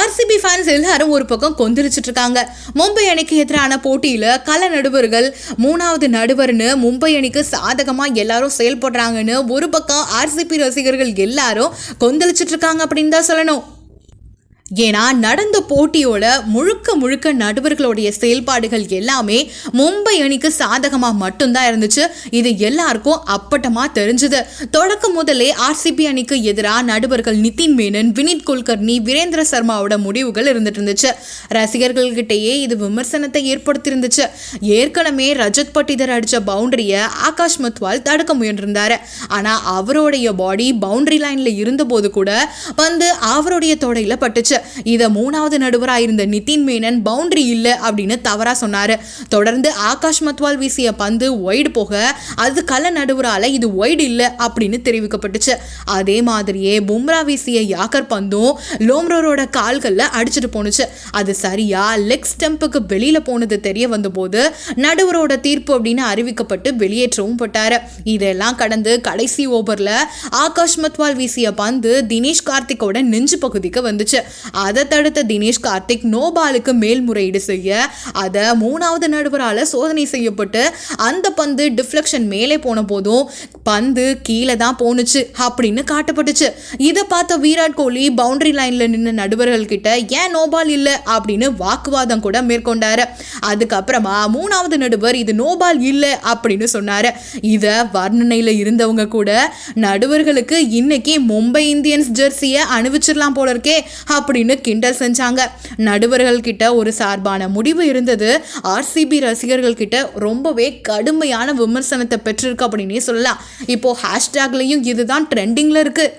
RCB fans எல்லாரும் ஒரு பக்கம் கொந்தளிச்சிட்டு இருக்காங்க. மும்பை அணிக்கு எதிரான போட்டியில் கள நடுவர்கள் மூணாவது நடுவர்னு மும்பை அணிக்கு சாதகமாக எல்லாரும் செயல்படுறாங்கன்னு ஒரு பக்கம் ஆர்சிபி ரசிகர்கள் எல்லாரும் கொந்தளிச்சிட்டு இருக்காங்க அப்படின்னு தான் சொல்லணும். ஏன்னா நடந்த போட்டியோட முழுக்க முழுக்க நடுவர்களுடைய செயல்பாடுகள் எல்லாமே மும்பை அணிக்கு சாதகமாக மட்டும்தான் இருந்துச்சு. இது எல்லாருக்கும் அப்பட்டமாக தெரிஞ்சுது. தொடக்கம் முதலே ஆர்சிபி அணிக்கு எதிராக நடுவர்கள் நிதின் மேனன் வினித் குல்கர்னி வீரேந்திர சர்மாவோட முடிவுகள் இருந்துட்டு இருந்துச்சு. ரசிகர்கள்கிட்டயே இது விமர்சனத்தை ஏற்படுத்தியிருந்துச்சு. ஏற்கனவே ரஜத் பட்டிதர் அடித்த பவுண்டரியை ஆகாஷ் மத்வால் தடுக்க முயன்றிருந்தார். ஆனால் அவருடைய பாடி பவுண்டரி லைனில் இருந்தபோது கூட வந்து அவருடைய தொடையில் பட்டுச்சு. இதை மூணாவது நடுவராக இருந்த நிதின் மேனன் பவுண்டரி இல்லை அப்படின்னு தவறாக சொன்னார். தொடர்ந்து ஆகாஷ் மத்வால் வீசிய பந்து ஒய்டு போக அது கல நடுவரால் இது ஒய்டு இல்லை அப்படின்னு தெரிவிக்கப்பட்டுச்சு. அதே மாதிரியே பும்ரா வீசிய யாக்கர் பந்தும் லோம்ரோரோட கால்களில் அடிச்சுட்டு போணுச்சு. அது சரியா லெக் ஸ்டெம்புக்கு வெளியில் போனது தெரிய வந்தபோது நடுவரோட தீர்ப்பு அப்படின்னு அறிவிக்கப்பட்டு வெளியேற்றவும் பட்டார். இதெல்லாம் கடந்து கடைசி ஓவரில் ஆகாஷ் மத்வால் வீசிய பந்து தினேஷ் கார்த்திக்கோட நெஞ்சு பகுதிக்கு வந்துச்சு. அதை தடுத்த தினேஷ் கார்த்திக் நோ பாலுக்கு மேல்முறையீடு செய்ய அதை மூணாவது நடுவரால் சோதனை செய்யப்பட்டு அந்த பந்து டிஃப்ளெக்ஷன் மேலே போன போதும் பந்து கீழே தான் போணுச்சு அப்படின்னு காட்டப்பட்டுச்சு. இதை பார்த்த விராட் கோலி பவுண்டரி லைனில் நின்று நடுவர்கள் கிட்ட ஏன் நோபால் இல்லை? அப்படின்னு வாக்குவாதம் கூட மேற்கொண்டார். அதுக்கப்புறமா மூணாவது நடுவர் இது நோபால் இல்லை அப்படின்னு சொன்னார். இதை வர்ணனையில் இருந்தவங்க கூட நடுவர்களுக்கு இன்னைக்கு மும்பை இந்தியன்ஸ் ஜெர்சியை அணிவிச்சிடலாம் போல இருக்கே அப்படின்னு கிண்டல் செஞ்சாங்க. நடுவர்கள் கிட்ட ஒரு சார்பான முடிவு இருந்தது. ஆர்சிபி ரசிகர்கள் கிட்ட ரொம்பவே கடுமையான விமர்சனத்தை பெற்றிருக்கு அப்படின்னே சொல்லலாம். இப்போ ஹேஷ்டேக்லையும் இதுதான் ட்ரெண்டிங்கில் இருக்குது